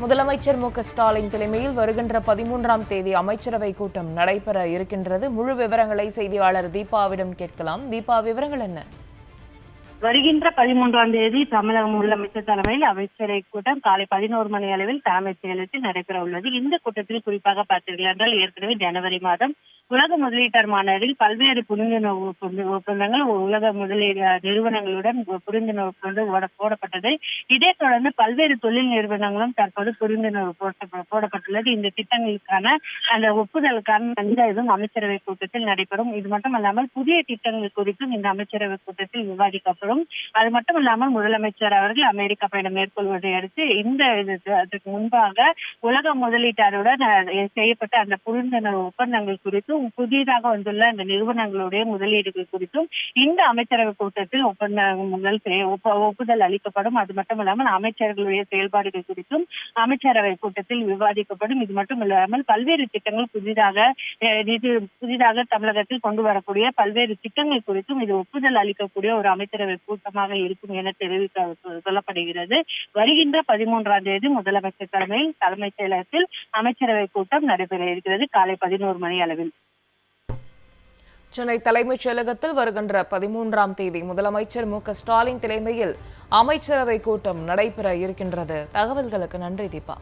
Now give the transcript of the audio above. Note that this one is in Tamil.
முதலமைச்சர் மு ஸ்டாலின் தலைமையில் வருகின்ற பதிமூன்றாம் தேதி அமைச்சரவை கூட்டம் நடைபெற இருக்கின்றது. முழு விவரங்களை செய்தியாளர் தீபாவிடம் கேட்கலாம். தீபா விவரங்கள் என்ன? வருகின்ற பதிமூன்றாம் தேதி தமிழக முதலமைச்சர் தலைமையில் அமைச்சரை கூட்டம் காலை பதினோரு மணி அளவில் தலைமைச் செயலகத்தில் நடைபெற உள்ளது. இந்த கூட்டத்தில் குறிப்பாக பார்த்தீர்கள் என்றால் ஏற்கனவே ஜனவரி மாதம் உலக முதலீட்டர் மாநாட்டில் பல்வேறு புரிந்துணர்வு ஒப்பந்த- ஒப்பந்தங்கள் உலக முதலீடு நிறுவனங்களுடன் புரிந்துணர்வு ஒப்பந்தம் போடப்பட்டது. இதே தொடர்ந்து பல்வேறு தொழில் நிறுவனங்களும் தற்போது புரிந்துணர்வு போட்ட- போடப்பட்டுள்ளது. இந்த திட்டங்களுக்கான அந்த ஒப்புதலுக்கான எந்த இதுவும் அமைச்சரவை கூட்டத்தில் நடைபெறும். இது மட்டுமல்லாமல் புதிய திட்டங்கள் குறித்தும் இந்த அமைச்சரவை கூட்டத்தில் விவாதிக்கப்படும். அது மட்டும் இல்லாமல் முதலமைச்சர் அவர்கள் அமெரிக்கா பயணம் மேற்கொள்வதை அடுத்து இந்த இது- அதுக்கு முன்பாக உலக முதலீட்டாளருடன் செய்யப்பட்ட அந்த புரிந்துணர்வு ஒப்பந்தங்கள் குறித்தும் புதிதாக வந்துள்ள அந்த நிறுவனங்களுடைய முதலீடுகள் குறித்தும் இந்த அமைச்சரவை கூட்டத்தில் ஒப்பந்தங்கள் ஒப்புதல் அளிக்கப்படும். அது மட்டும் இல்லாமல் அமைச்சர்களுடைய செயல்பாடுகள் குறித்தும் அமைச்சரவை கூட்டத்தில் விவாதிக்கப்படும். இது மட்டும் இல்லாமல் பல்வேறு திட்டங்கள் புதிதாக நிதி புதிதாக தமிழகத்தில் கொண்டு வரக்கூடிய பல்வேறு திட்டங்கள் குறித்தும் இது ஒப்புதல் அளிக்கக்கூடிய ஒரு அமைச்சரவை கூட்டமாக இருக்கும் என தெரிவிக்க சொல்லப்படுகிறது. வருகின்ற பதிமூன்றாம் தேதி முதலமைச்சர் தலைமையில் தலைமைச் செயலகத்தில் அமைச்சரவை கூட்டம் நடைபெற இருக்கிறது. காலை பதினோரு மணி அளவில். சென்னை தலைமைச் செயலகத்தில் வருகின்ற பதிமூன்றாம் தேதி முதலமைச்சர் மு க ஸ்டாலின் தலைமையில் அமைச்சரவை கூட்டம் நடைபெற இருக்கின்றது. தகவல்களுக்கு நன்றி தீபா.